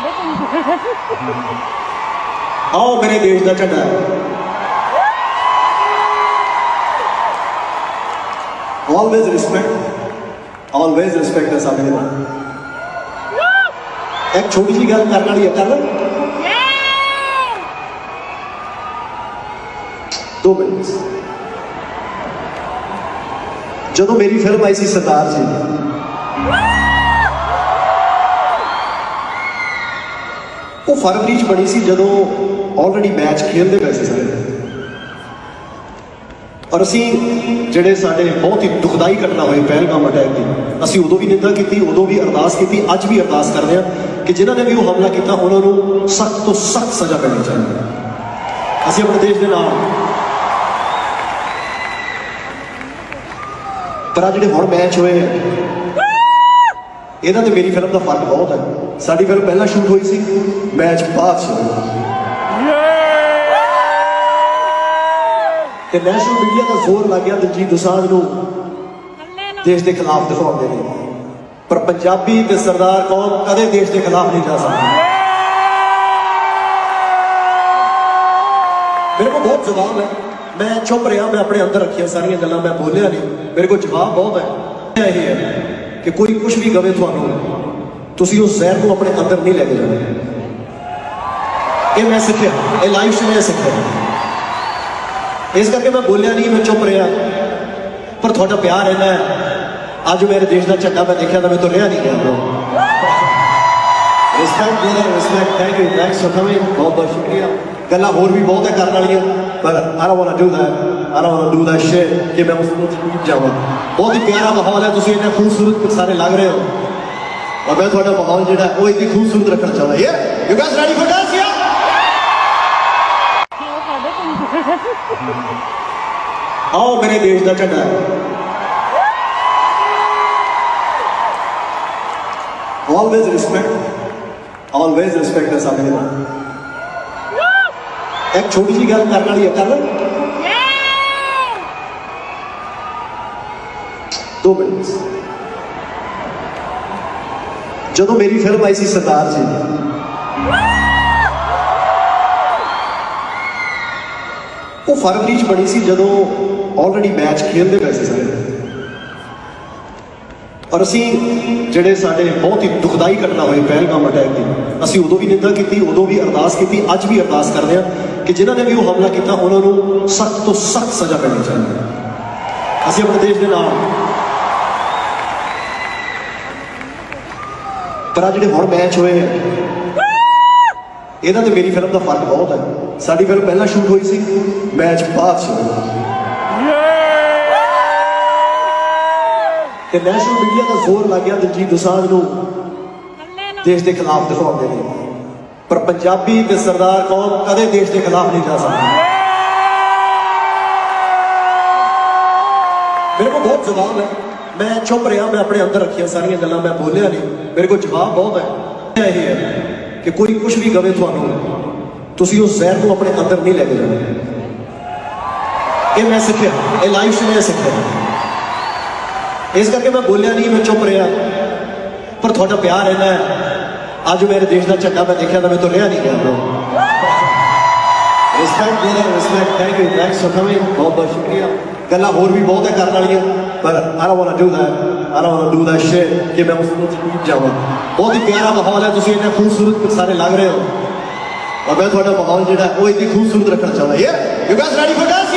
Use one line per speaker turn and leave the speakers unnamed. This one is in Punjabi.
ਸਾਡੇ ਕੋਲ
ਆਓ ਮੇਰੇ ਦੇਸ਼ ਦਾ ਝੰਡਾ। ਆਲਵੇਜ਼ ਰਿਸਪੈਕਟ ਆਲਵੇਜ਼ ਰਿਸਪੈਕਟ ਹੈ ਸਾਡੇ ਨਾਲ। ਇੱਕ ਛੋਟੀ ਜਿਹੀ ਗੱਲ ਕਰਨ ਵਾਲੀ ਹੈ ਕਰ ਦੋ ਮਿੰਟ। ਜਦੋਂ ਮੇਰੀ ਫਿਲਮ ਆਈ ਸੀ ਸਰਦਾਰ ਜੀ ਉਹ ਫਰਵਰੀ ਚ ਬਣੀ ਸੀ ਜਦੋਂ ਆਲਰੇਡੀ ਮੈਚ ਖੇਲਦੇ ਪਏ ਸੀ ਸਾਰੇ। ਔਰ ਅਸੀਂ ਜਿਹੜੇ ਸਾਡੇ ਬਹੁਤ ਹੀ ਦੁਖਦਾਈ ਘਟਨਾ ਹੋਈ ਪਹਿਲਗਾਮ ਅਟੈਕ ਦੀ, ਅਸੀਂ ਉਦੋਂ ਵੀ ਨਿੰਦਾ ਕੀਤੀ, ਉਦੋਂ ਵੀ ਅਰਦਾਸ ਕੀਤੀ, ਅੱਜ ਵੀ ਅਰਦਾਸ ਕਰਦੇ ਹਾਂ ਕਿ ਜਿਨ੍ਹਾਂ ਨੇ ਵੀ ਉਹ ਹਮਲਾ ਕੀਤਾ, ਉਹਨਾਂ ਨੂੰ ਸਖਤ ਤੋਂ ਸਖਤ ਸਜ਼ਾ ਮਿਲਣੀ ਚਾਹੀਦੀ। ਹੈ ਅਸੀਂ ਆਪਣੇ ਦੇਸ਼ ਦੇ ਨਾਲ। ਪਰ ਆਹ ਜਿਹੜੇ ਹੁਣ ਮੈਚ ਹੋਏ ਆ ਇਹਨਾਂ ਤੇ ਮੇਰੀ ਫਿਲਮ ਦਾ ਫ਼ਰਕ ਬਹੁਤ ਹੈ। ਸਾਡੀ ਫਿਲਮ ਪਹਿਲਾਂ ਸ਼ੂਟ ਹੋਈ ਸੀ ਮੈਚ ਬਾਅਦ ਚ ਤੇ ਨੈਸ਼ਨਲ ਮੀਡੀਆ ਦਾ ਜ਼ੋਰ ਲੱਗ ਗਿਆ ਦਿਲਜੀਤ ਦੋਸਾਂਝ ਨੂੰ। ਦੇਸ਼ ਦੇ ਖਿਲਾਫ ਦਿਖਾਉਂਦੇ ਨੇ। ਪਰ ਪੰਜਾਬੀ ਤੇ ਸਰਦਾਰ ਕੌਮ ਕਦੇ ਦੇਸ਼ ਦੇ ਖਿਲਾਫ ਨਹੀਂ ਜਾ ਸਕਦੀ। ਮੇਰੇ ਕੋਲ ਬਹੁਤ ਜਵਾਬ ਹੈ। ਮੈਂ ਚੁੱਪ ਰਿਹਾ, ਮੈਂ ਆਪਣੇ ਅੰਦਰ ਰੱਖੀਆਂ ਸਾਰੀਆਂ ਗੱਲਾਂ, ਮੈਂ ਬੋਲਿਆ ਨਹੀਂ। ਮੇਰੇ ਕੋਲ ਜਵਾਬ ਬਹੁਤ ਹੈ। ਇਹ ਹੈ। ਕਿ ਕੋਈ ਕੁਝ ਵੀ ਕਵੇ ਤੁਹਾਨੂੰ ਤੁਸੀਂ ਉਸ ਜ਼ਹਿਰ ਨੂੰ ਆਪਣੇ ਅੰਦਰ ਨਹੀਂ ਲੈ ਕੇ ਜਾਣਾ ਇਹ ਮੈਂ ਸਿੱਖਿਆ ਇਹ ਲਾਈਫ 'ਚ ਮੈਂ ਸਿੱਖਿਆ ਇਸ ਕਰਕੇ ਮੈਂ ਬੋਲਿਆ ਨਹੀਂ ਮੈਂ ਚੁੱਪ ਰਿਹਾ ਪਰ ਤੁਹਾਡਾ ਪਿਆਰ ਇੰਨਾ ਹੈ ਅੱਜ ਮੇਰੇ ਦੇਸ਼ ਦਾ ਝੰਡਾ ਮੈਂ ਦੇਖਿਆ ਤਾਂ ਮੈਂ ਤੋਂ ਰਿਹਾ ਨਹੀਂ ਗਿਆ bro respect brother respect thank you thanks for coming ਬਹੁਤ ਬਹੁਤ ਸ਼ੁਕਰੀਆ ਗੱਲਾਂ ਹੋਰ ਵੀ ਬਹੁਤ ਹੈ ਕਰਨ ਵਾਲੀਆਂ ਪਰ I don't want to do that I don't want to do that shit ਕਿ ਮੈਂ ਉਸ ਵਿੱਚ ਡੂਬ ਜਾਵਾਂ ਬਹੁਤ ਹੀ ਪਿਆਰਾ ਮਾਹੌਲ ਹੈ ਤੁਸੀਂ ਇੰਨੇ ਖੂਬਸੂਰਤ ਸਾਰੇ ਲੱਗ ਰਹੇ ਹੋ ਔਰ ਮੈਂ ਤੁਹਾਡਾ ਮਾਹੌਲ ਜਿਹੜਾ ਉਹ ਇੰਨੀ ਖੂਬਸੂਰਤ ਰੱਖਣਾ ਚਾਹੁੰਦਾ yeah you guys ready for dance yeah ਆਓ ਮੇਰੇ ਦੇਸ਼ ਦਾ ਝੰਡਾ ਆਲਵੇਜ਼ ਰਿਸਪੈਕਟ ਆਲਵੇਜ਼ ਰਿਸਪੈਕਟ ਹੈ ਸਾਡੇ ਨਾਲ ਇੱਕ ਛੋਟੀ ਜਿਹੀ ਗੱਲ ਕਰਨ ਵਾਲੀ ਹੈ ਕਰ ਲੈ ਦੋ ਮਿੰਟ। ਜਦੋਂ ਮੇਰੀ ਫਿਲਮ ਆਈ ਸੀ ਸਰਦਾਰ ਜੀ ਉਹ ਫਰਵਰੀ ਚ ਬਣੀ ਸੀ ਜਦੋਂ ਆਲਰੇਡੀ ਮੈਚ ਖੇਲਦੇ ਪਏ ਸੀ ਸਾਰੇ। ਔਰ ਅਸੀਂ ਜਿਹੜੇ ਸਾਡੇ ਬਹੁਤ ਹੀ ਦੁਖਦਾਈ ਘਟਨਾ ਹੋਈ ਪਹਿਲਗਾਮ ਅਟੈਕ ਦੀ, ਅਸੀਂ ਉਦੋਂ ਵੀ ਨਿੰਦਾ ਕੀਤੀ, ਉਦੋਂ ਵੀ ਅਰਦਾਸ ਕੀਤੀ, ਅੱਜ ਵੀ ਅਰਦਾਸ ਕਰਦੇ ਹਾਂ ਕਿ ਜਿਨ੍ਹਾਂ ਨੇ ਵੀ ਉਹ ਹਮਲਾ ਕੀਤਾ, ਉਹਨਾਂ ਨੂੰ ਸਖਤ ਤੋਂ ਸਖਤ ਸਜ਼ਾ ਮਿਲਣੀ ਚਾਹੀਦੀ ਹੈ। ਅਸੀਂ ਆਪਣੇ ਦੇਸ਼ ਦੇ ਨਾਲ ਪਰ ਆਹ ਜਿਹੜੇ ਹੁਣ ਮੈਚ ਹੋਏ ਆ ਇਹਨਾਂ ਤੇ ਮੇਰੀ ਫਿਲਮ ਦਾ ਫ਼ਰਕ ਬਹੁਤ ਹੈ ਸਾਡੀ ਫਿਲਮ ਪਹਿਲਾਂ ਸ਼ੂਟ ਹੋਈ ਸੀ ਮੈਚ ਬਾਅਦ ਚ ਹੋਇਆ ਤੇ ਨੈਸ਼ਨਲ ਮੀਡੀਆ ਦਾ ਜ਼ੋਰ ਲੱਗ ਗਿਆ ਦਿਲਜੀਤ ਦੋਸਾਂਝ ਨੂੰ। ਦੇਸ਼ ਦੇ ਖਿਲਾਫ ਦਿਖਾਉਣ ਦੇ ਲਈ ਪਰ ਪੰਜਾਬੀ ਤੇ ਸਰਦਾਰ ਕੌਮ ਕਦੇ ਦੇਸ਼ ਦੇ ਖਿਲਾਫ ਨਹੀਂ ਜਾ ਸਕਦੀ। ਮੇਰੇ ਕੋਲ ਬਹੁਤ ਜਵਾਬ ਹੈ। ਮੈਂ ਚੁੱਪ ਰਿਹਾ ਮੈਂ ਆਪਣੇ ਅੰਦਰ ਰੱਖੀਆਂ ਸਾਰੀਆਂ ਗੱਲਾਂ ਮੈਂ ਬੋਲਿਆ ਨਹੀਂ ਮੇਰੇ ਕੋਲ ਜਵਾਬ ਬਹੁਤ ਹੈ ਇਹ ਹੈ ਕਿ ਕੋਈ ਕੁਝ ਵੀ ਕਵੇ ਤੁਹਾਨੂੰ ਤੁਸੀਂ ਉਸ ਜ਼ਹਿਰ ਨੂੰ ਆਪਣੇ ਅੰਦਰ ਨਹੀਂ ਲੈ ਕੇ ਜਾਣਾ ਇਹ ਮੈਂ ਸਿੱਖਿਆ ਇਹ ਲਾਈਫ 'ਚ ਮੈਂ ਸਿੱਖਿਆ ਇਸ ਕਰਕੇ ਮੈਂ ਬੋਲਿਆ ਨਹੀਂ ਮੈਂ ਚੁੱਪ ਰਿਹਾ ਪਰ ਤੁਹਾਡਾ ਪਿਆਰ ਇੰਨਾ ਹੈ ਅੱਜ ਮੇਰੇ ਦੇਸ਼ ਦਾ ਝੰਡਾ ਮੈਂ ਦੇਖਿਆ ਤਾਂ ਮੈਂ ਤੋਂ ਰਿਹਾ ਨਹੀਂ ਗਿਆ bro respect brother respect thank you thanks for coming ਬਹੁਤ ਬਹੁਤ ਸ਼ੁਕਰੀਆ ਗੱਲਾਂ ਹੋਰ ਵੀ ਬਹੁਤ ਹੈ ਕਰਨ ਵਾਲੀਆਂ ਪਰ I don't want to do that I don't want to do that shit ਕਿ ਮੈਂ ਉਸ ਵਿੱਚ ਡੂਬ ਜਾਵਾਂ ਬਹੁਤ ਹੀ ਪਿਆਰਾ ਮਾਹੌਲ ਹੈ ਤੁਸੀਂ ਇੰਨੇ ਖੂਬਸੂਰਤ ਸਾਰੇ ਲੱਗ ਰਹੇ ਹੋ ਔਰ ਮੈਂ ਤੁਹਾਡਾ ਮਾਹੌਲ ਜਿਹੜਾ ਹੈ, ਉਹ ਇੰਨੀ ਖੂਬਸੂਰਤ ਰੱਖਣਾ ਚਾਹੁੰਦਾ yeah you guys ready for dance